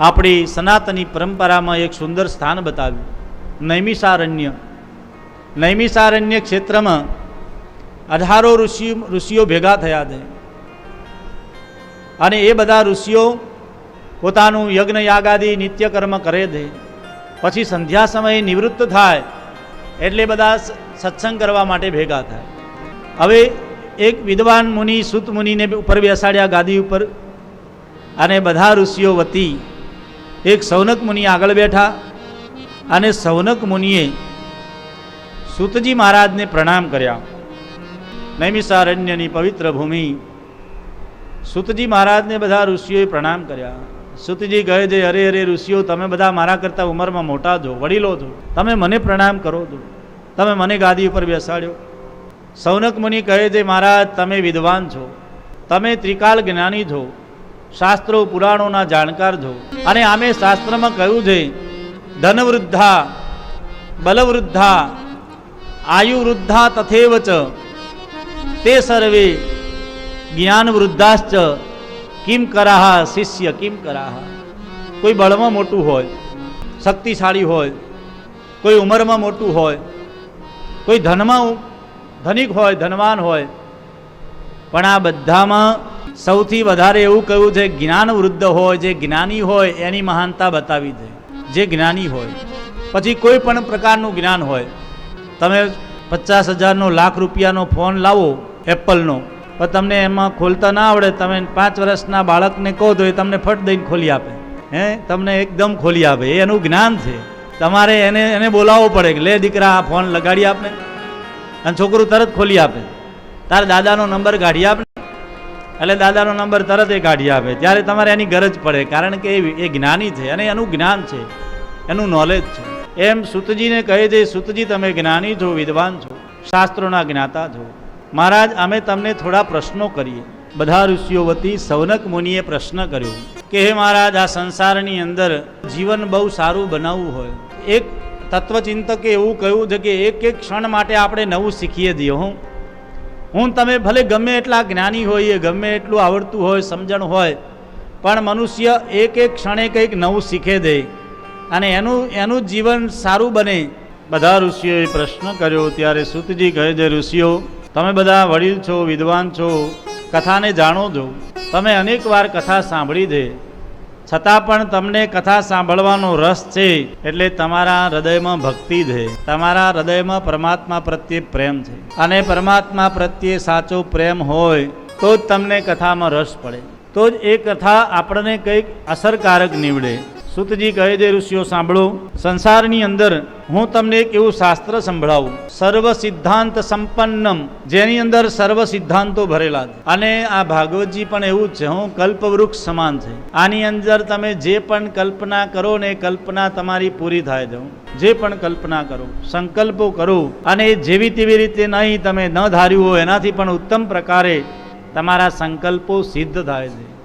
આપણી સનાતની પરંપરામાં એક સુંદર સ્થાન બતાવ્યું. નૈમિષારણ્ય. નૈમિષારણ્ય ક્ષેત્રમાં અઢારો ઋષિ ઋષિઓ ભેગા થયા છે. અને એ બધા ઋષિઓ પોતાનું યજ્ઞ, યાગાદી નિત્યકર્મ કરે છે. પછી સંધ્યા સમયે નિવૃત્ત થાય એટલે બધા સત્સંગ કરવા માટે ભેગા થાય. હવે એક વિદ્વાન મુનિ, સુત મુનિને ઉપર બેસાડ્યા ગાદી ઉપર. અને બધા ઋષિઓ વતી એક સૌનક મુનિ આગળ બેઠા અને સૌનક મુનિએ સુતજી મહારાજને પ્રણામ કર્યા. નૈમિષારણ્યની પવિત્ર ભૂમિ સુતજી મહારાજને બધા ઋષિઓએ પ્રણામ કર્યા. સુતજી કહે છે, અરે અરે ઋષિઓ, તમે બધા મારા કરતાં ઉંમરમાં મોટા છો, વડીલો છો. તમે મને પ્રણામ કરો છો. તમે મને ગાદી ઉપર બેસાડ્યો. સૌનક મુનિ કહે છે, મહારાજ, તમે વિદ્વાન છો. તમે ત્રિકાલ જ્ઞાની છો. શાસ્ત્રો પુરાણોના જાણકાર છો. અને આમે શાસ્ત્રમાં કહ્યું છે, ધનવૃદ્ધા, બલવૃદ્ધા, આયુવૃદ્ધા તથેવ ચ. તે સર્વે જ્ઞાનવૃદ્ધાશ્ચ. કિમ કરાહા શિષ્ય, કિમ કરાહા. કોઈ બળમાં મોટું હોય, શક્તિશાળી હોય, કોઈ ઉંમરમાં મોટું હોય, કોઈ ધનમાં ધનિક હોય, ધનવાન હોય, પણ આ બધામાં સૌથી વધારે એવું કહ્યું છે, જ્ઞાન વૃદ્ધ હોય, જે જ્ઞાની હોય, એની મહાનતા બતાવી દે. જે જ્ઞાની હોય. પછી કોઈ પણ પ્રકારનું જ્ઞાન હોય. તમે પચાસ હજારનો, લાખ રૂપિયાનો ફોન લાવો, એપલનો. પણ તમને એમાં ખોલતા ના આવડે. તમે પાંચ વર્ષના બાળકને કહો તો એ તમને ફટ દઈને ખોલી આપે. હે? તમને એકદમ ખોલી આપે. એનું જ્ઞાન છે. તમારે એને એને બોલાવવો પડે કે, લે દીકરા, આ ફોન લગાડી આપને. અને છોકરું તરત ખોલી આપે. તારા દાદાનો નંબર કાઢી આપને. એટલે દાદાનો નંબર તરત એ કાઢી આપે. ત્યારે તમારે એની ગરજ પડે, કારણ કે એ જ્ઞાની છે અને એનું જ્ઞાન છે, એનું નોલેજ છે. એમ સુતજીને કહે છે, સુતજી, તમે જ્ઞાની છો, વિદ્વાન છો, શાસ્ત્રોના જ્ઞાતા છો. મહારાજ, અમે તમને થોડા પ્રશ્નો કરીએ. બધા ઋષિઓ વતી સૌનક મુનિએ પ્રશ્ન કર્યો, કે હે મહારાજ, આ સંસારની અંદર જીવન બહુ સારું બનાવવું હોય. એક તત્વચિંતકે એવું કહ્યું છે કે એક એક ક્ષણ માટે આપણે નવું શીખીએ દઈએ હું હું તમે ભલે ગમે એટલા જ્ઞાની હોઈએ ગમે એટલું આવડતું હોય, સમજણ હોય, પણ મનુષ્ય એક એક ક્ષણે કંઈક નવું શીખે દે. અને એનું એનું જીવન સારું બને. બધા ઋષિઓએ પ્રશ્ન કર્યો, ત્યારે સુતજી કહે છે, ઋષિઓ, તમે બધા વડીલ છો, વિદ્વાન છો, કથાને જાણો છો. તમે અનેક વાર કથા સાંભળી છે. છતાં પણ તમને કથા સાંભળવાનો રસ છે, એટલે તમારા હૃદયમાં ભક્તિ છે. તમારા હૃદયમાં પરમાત્મા પ્રત્યે પ્રેમ છે. અને પરમાત્મા પ્રત્યે સાચો પ્રેમ હોય, તો જ તમને કથામાં રસ પડે. તો જ એ કથા આપણને કંઈક અસરકારક નીવડે. સુતજી કહે છે, ઋષિઓ સાંભળો, સંસારની અંદર હું તમને એક એવું શાસ્ત્ર સંભળાવું. સર્વ સિદ્ધાંત સંપન્નમ, જેની અંદર સર્વ સિદ્ધાંતો ભરેલા છે. અને આ ભાગવતજી પણ એવું જ છે, હું કલ્પવૃક્ષ સમાન છે. આની અંદર તમે જે પણ કલ્પના કરો ને કલ્પના તમારી પૂરી થાય છે. જે પણ કલ્પના કરો, સંકલ્પો કરો, અને જેવી તેવી રીતે નહીં તમે ન ધાર્યું હોય, એનાથી પણ ઉત્તમ પ્રકારે તમારા સંકલ્પો સિદ્ધ થાય છે.